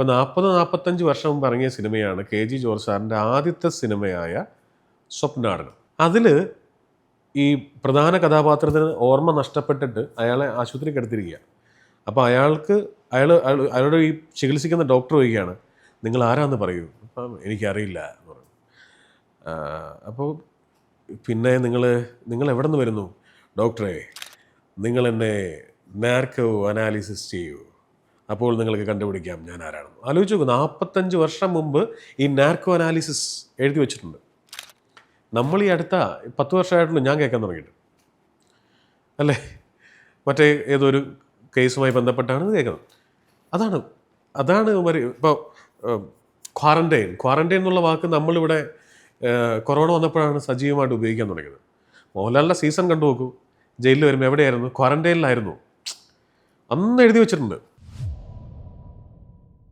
ഇപ്പോൾ നാൽപ്പത് നാൽപ്പത്തഞ്ച് വർഷം മുമ്പ് ഇറങ്ങിയ സിനിമയാണ് കെ ജി ജോർജ് സാറിന്റെ ആദ്യത്തെ സിനിമയായ സ്വപ്നാടനം. അതിൽ ഈ പ്രധാന കഥാപാത്രത്തിന് ഓർമ്മ നഷ്ടപ്പെട്ടിട്ട് അയാളെ ആശുപത്രിക്ക് എടുത്തിരിക്കുക. അപ്പോൾ അയാൾക്ക് അയാൾ അയാളോട് ഈ ചികിത്സിക്കുന്ന ഡോക്ടർ ചോദിക്കുകയാണ് നിങ്ങൾ ആരാന്ന് പറയൂ? അപ്പം എനിക്കറിയില്ല എന്ന് പറഞ്ഞു. അപ്പോൾ പിന്നെ നിങ്ങൾ നിങ്ങൾ എവിടെ നിന്ന് വരുന്നു? ഡോക്ടറെ നിങ്ങൾ എന്നെ നാർക്കോ അനാലിസിസ് ചെയ്യൂ. അപ്പോൾ നിങ്ങൾക്ക് കണ്ടുപിടിക്കാം ഞാൻ ആരാണെന്ന്. ആലോചിച്ച് നോക്കൂ നാൽപ്പത്തഞ്ച് വർഷം മുമ്പ് ഈ നാർക്കോ അനാലിസിസ് എഴുതി വെച്ചിട്ടുണ്ട്. നമ്മൾ ഈ അടുത്ത പത്ത് വർഷമായിട്ടുള്ളൂ ഞാൻ കേൾക്കാൻ തുടങ്ങിയിട്ട്. അല്ലേ? മറ്റേ ഏതോ ഒരു കേസുമായി ബന്ധപ്പെട്ടാണ് കേൾക്കുന്നത്. അതാണ് അതാണ് ഇപ്പോൾ ക്വാറന്റൈൻ ക്വാറന്റൈൻ എന്നുള്ള വാക്ക് നമ്മളിവിടെ കൊറോണ വന്നപ്പോഴാണ് സജീവമായിട്ട് ഉപയോഗിക്കാൻ തുടങ്ങിയത്. മോഹൻലാലിന്റെ സീസൺ കണ്ടു നോക്കൂ. ജയിലിൽ വരുമ്പോൾ എവിടെയായിരുന്നു? ക്വാറന്റൈനിലായിരുന്നു അന്ന് എഴുതി വെച്ചിട്ടുണ്ട്.